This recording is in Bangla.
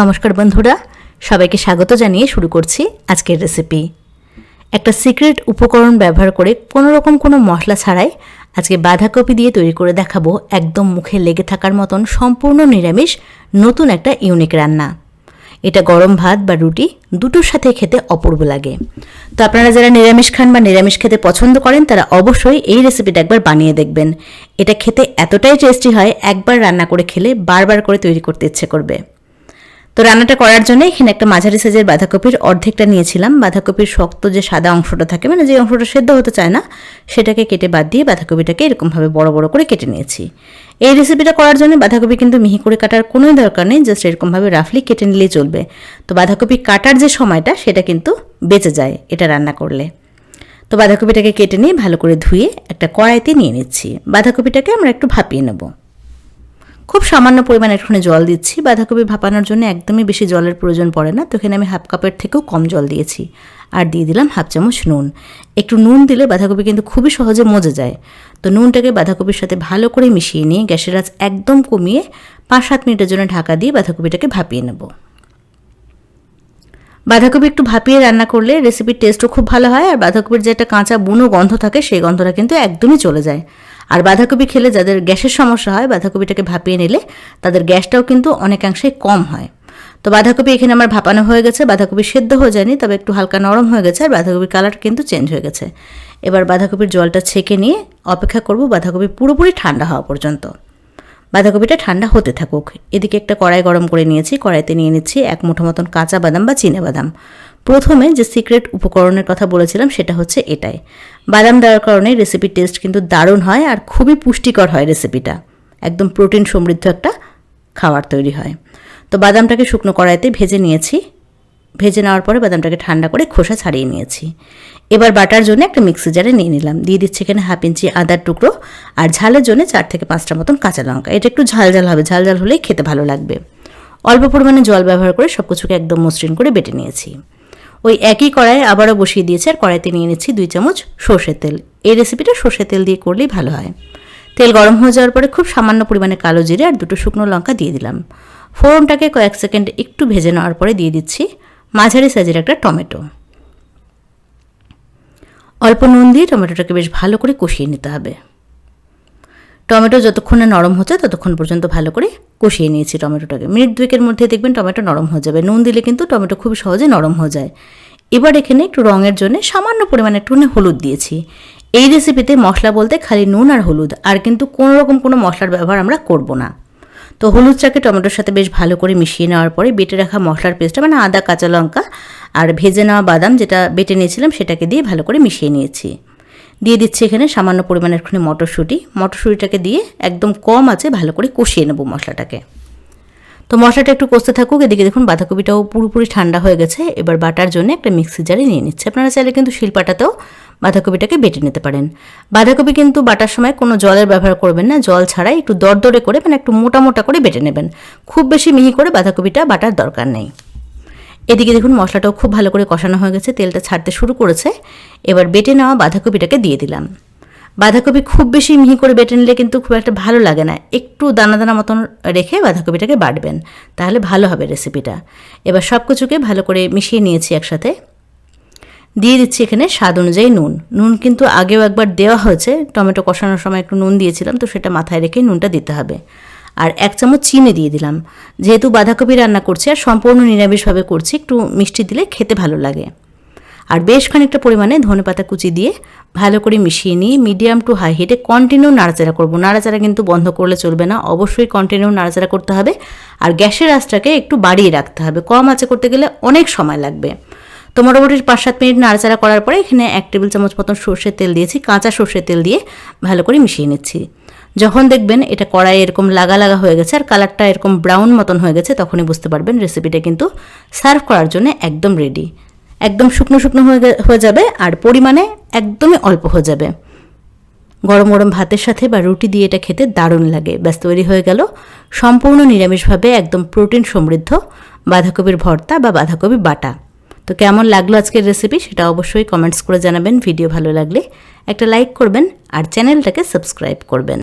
নমস্কার বন্ধুরা, সবাইকে স্বাগত জানিয়ে শুরু করছি আজকের রেসিপি একটা সিক্রেট উপকরণ ব্যবহার করে কোনো রকম কোনো মশলা ছাড়াই আজকে বাঁধাকপি দিয়ে তৈরি করে দেখাবো একদম মুখে লেগে থাকার মতন সম্পূর্ণ নিরামিষ নতুন একটা ইউনিক রান্না। এটা গরম ভাত বা রুটি দুটোর সাথে খেতে অপূর্ব লাগে। তো আপনারা যারা নিরামিষ খান বা নিরামিষ খেতে পছন্দ করেন, তারা অবশ্যই এই রেসিপিটা একবার বানিয়ে দেখবেন। এটা খেতে এতটাই টেস্টি হয়, একবার রান্না করে খেলে বারবার করে তৈরি করতে ইচ্ছে করবে। তো রান্নাটা করার জন্য এখানে একটা মাঝারি সাইজের বাঁধাকপির অর্ধেকটা নিয়েছিলাম। বাঁধাকপির শক্ত যে সাদা অংশটা থাকে মানে যে অংশটা সেদ্ধ হতে চায় না, সেটাকে কেটে বাদ দিয়ে বাঁধাকপিটাকে এরকমভাবে বড় বড় করে কেটে নিয়েছি। এই রেসিপিটা করার জন্য বাঁধাকপি কিন্তু মিহি করে কাটার কোনোই দরকার নেই জাস্ট এরকমভাবে রাফলি কেটে নিলেই চলবে। তো বাঁধাকপি কাটার যে সময়টা, সেটা কিন্তু বেঁচে যায় এটা রান্না করলে। তো বাঁধাকপিটাকে কেটে নিয়ে ভালো করে ধুয়ে একটা কড়াইতে নিয়ে নিচ্ছি। বাঁধাকপিটাকে আমরা একটু ভাপিয়ে নেব। খুব সামান্য পরিমাণে একটুখানি জল দিচ্ছি। বাঁধাকপি ভাপানোর জন্য একদমই বেশি জলের প্রয়োজন পড়ে না। তো এখানে আমি হাফ কাপের থেকেও কম জল দিয়েছি। আর দিয়ে দিলাম হাফ চামচ নুন। একটু নুন দিলে বাঁধাকপি কিন্তু খুবই সহজে মজে যায়। তো নুনটাকে বাঁধাকপির সাথে ভালো করে মিশিয়ে নিয়ে গ্যাসের আঁচ একদম কমিয়ে পাঁচ সাত মিনিটের জন্য ঢাকা দিয়ে বাঁধাকপিটাকে ভাপিয়ে নেব। বাঁধাকপি একটু ভাপিয়ে রান্না করলে রেসিপির টেস্টও খুব ভালো হয়। আর বাঁধাকপির যে একটা কাঁচা বুনো গন্ধ থাকে, সেই গন্ধটা কিন্তু একদমই চলে যায়। আর বাঁধাকপি খেলে যাদের গ্যাসের সমস্যা হয়, বাঁধাকপিটাকে ভাপিয়ে নিলে তাদের গ্যাসটাও কিন্তু অনেকাংশেই কম হয়। তো বাঁধাকপি এখানে আমার ভাপানো হয়ে গেছে, বাঁধাকপি সেদ্ধ হয়ে যায়নি, তবে একটু হালকা নরম হয়ে গেছে আর বাঁধাকপির কালার কিন্তু চেঞ্জ হয়ে গেছে। এবার বাঁধাকপির জলটা ছেঁকে নিয়ে অপেক্ষা করব বাঁধাকপি পুরোপুরি ঠান্ডা হওয়া পর্যন্ত। বাঁধাকপিটা ঠান্ডা হতে থাকুক। এদিকে একটা কড়াই গরম করে নিয়েছি, কড়াইতে নিয়ে নিচ্ছি এক মুঠো মতন কাঁচা বাদাম বা চিনে বাদাম। প্রথমে যে সিক্রেট উপকরণের কথা বলেছিলাম সেটা হচ্ছে এটাই। বাদাম দেওয়ার কারণে রেসিপির টেস্ট কিন্তু দারুণ হয় আর খুবই পুষ্টিকর হয় রেসিপিটা একদম প্রোটিন সমৃদ্ধ একটা খাবার তৈরি হয়। তো বাদামটাকে শুকনো কড়াইতে ভেজে নিয়েছি। ভেজে নেওয়ার পরে বাদামটাকে ঠান্ডা করে খোসা ছাড়িয়ে নিয়েছি। এবার বাটার জন্য একটা মিক্সি জারে নিয়ে নিলাম। দিয়ে দিচ্ছি এখানে হাফ ইঞ্চি আদার টুকরো আর ঝালের জন্য চার থেকে পাঁচটা মতন কাঁচা লঙ্কা। এটা একটু ঝাল ঝাল হবে। ঝাল ঝাল হলেই খেতে ভালো লাগবে। অল্প পরিমাণে জল ব্যবহার করে সব কিছুকে একদম মসৃণ করে বেটে নিয়েছি। ওই একই কড়াইয়ে আবারও বসিয়ে দিয়েছি আর কড়াইতে নিয়ে নিচ্ছি দুই চামচ সর্ষের তেল। এই রেসিপিটা সর্ষের তেল দিয়ে করলেই ভালো হয়। তেল গরম হয়ে যাওয়ার পরে খুব সামান্য পরিমাণে কালো জিরে আর দুটো শুকনো লঙ্কা দিয়ে দিলাম। ফোড়নটাকে কয়েক সেকেন্ড একটু ভেজে নেওয়ার পরে দিয়ে দিচ্ছি মাঝারি সাইজের একটা টমেটো। অল্প নুন দিয়ে টমেটোটাকে বেশ ভালো করে কষিয়ে নিতে হবে। টমেটো যতক্ষণ না নরম হচ্ছে ততক্ষণ পর্যন্ত ভালো করে কষিয়ে নিয়েছি টমেটোটাকে। মিনিট দুয়েকের মধ্যে দেখবেন টমেটো নরম হয়ে যাবে। নুন দিলে কিন্তু টমেটো খুব সহজে নরম হয়ে যায়। এবার এখানে একটু রঙের জন্য সামান্য পরিমাণে একটু হলুদ দিয়েছি। এই রেসিপিতে মশলা বলতে খালি নুন আর হলুদ, আর কিন্তু কোনো রকম কোনো মশলার ব্যবহার আমরা করব না। তো হলুদ চাকে টমেটোর সাথে বেশ ভালো করে মিশিয়ে নেওয়ার পরে বেটে রাখা মশলার পেস্টটা মানে আদা, কাঁচা লঙ্কা আর ভেজে নেওয়া বাদাম যেটা বেটে নিয়েছিলাম সেটাকে দিয়ে ভালো করে মিশিয়ে নিয়েছি। দিয়ে দিচ্ছি এখানে সামান্য পরিমাণের এখানে মটরশুঁটি। মটরশুঁটিটাকে দিয়ে একদম কম আছে, ভালো করে কষিয়ে নেব মশলাটাকে। তো মশলাটা একটু কষতে থাকুক, এদিকে দেখুন বাঁধাকপিটাও পুরোপুরি ঠান্ডা হয়ে গেছে। এবার বাটার জন্য একটা মিক্সি জারে নিয়ে নিচ্ছে। আপনারা চাইলে কিন্তু শিলপাটাতেও বাঁধাকপিটাকে বেটে নিতে পারেন। বাঁধাকপি কিন্তু বাটার সময় কোনো জলের ব্যবহার করবেন না, জল ছাড়াই একটু দরদরে করে মানে একটু মোটা মোটা করে বেটে নেবেন। খুব বেশি মিহি করে বাঁধাকপিটা বাটার দরকার নেই। এদিকে দেখুন মশলাটাও খুব ভালো করে কষানো হয়ে গেছে, তেলটা ছাড়তে শুরু করেছে। এবার বেটে নেওয়া বাঁধাকপিটাকে দিয়ে দিলাম। বাঁধাকপি খুব বেশি মিহি করে বেটে নিলে কিন্তু খুব একটা ভালো লাগে না। একটু দানা দানা মতন রেখে বাঁধাকপিটাকে বাটবেন, তাহলে ভালো হবে রেসিপিটা। এবার সব কিছুকে ভালো করে মিশিয়ে নিয়েছি একসাথে। দিয়ে দিচ্ছি এখানে স্বাদ অনুযায়ী নুন। নুন কিন্তু আগেও একবার দেওয়া হয়েছে, টমেটো কষানোর সময় একটু নুন দিয়েছিলাম, তো সেটা মাথায় রেখে নুনটা দিতে হবে। আর এক চামচ চিনি দিয়ে দিলাম। যেহেতু বাঁধাকপি রান্না করছি আর সম্পূর্ণ নিরামিষভাবে করছি, একটু মিষ্টি দিলে খেতে ভালো লাগে। আর বেশ খানিকটা পরিমাণে ধনে পাতা কুচি দিয়ে ভালো করে মিশিয়ে নিয়ে মিডিয়াম টু হাই হিটে কন্টিনিউ নাড়াচাড়া করব। নাড়াচাড়া কিন্তু বন্ধ করলে চলবে না, অবশ্যই কন্টিনিউ নাড়াচাড়া করতে হবে। আর গ্যাসের আঁচটাকে একটু বাড়িয়ে রাখতে হবে। কম আঁচে করতে গেলে অনেক সময় লাগবে। তো মোটামুটি পাঁচ সাত মিনিট নাড়াচাড়া করার পরে এখানে এক টেবিল চামচ মতন সর্ষের তেল দিয়েছি, কাঁচা সর্ষের তেল দিয়ে ভালো করে মিশিয়ে নিচ্ছি। যখন দেখবেন এটা কড়াই এরকম লাগা লাগা হয়ে গেছে আর কালারটা এরকম ব্রাউন মতন হয়ে গেছে, তখনই বুঝতে পারবেন রেসিপিটা কিন্তু সার্ভ করার জন্য একদম রেডি। একদম শুকনো শুকনো হয়ে যাবে আর পরিমাণে একদমই অল্প হয়ে যাবে। গরম গরম ভাতের সাথে বা রুটি দিয়ে এটা খেতে দারুণ লাগে। ব্যস্ত তৈরি হয়ে গেল। সম্পূর্ণ নিরামিষভাবে একদম প্রোটিন সমৃদ্ধ বাঁধাকপির ভর্তা বা বাঁধাকপি বাটা। তো কেমন লাগল আজকের রেসিপি সেটা অবশ্যই কমেন্টস করে জানাবেন ভিডিও ভালো লাগলে একটা লাইক করবেন আর চ্যানেলটাকে সাবস্ক্রাইব করবেন।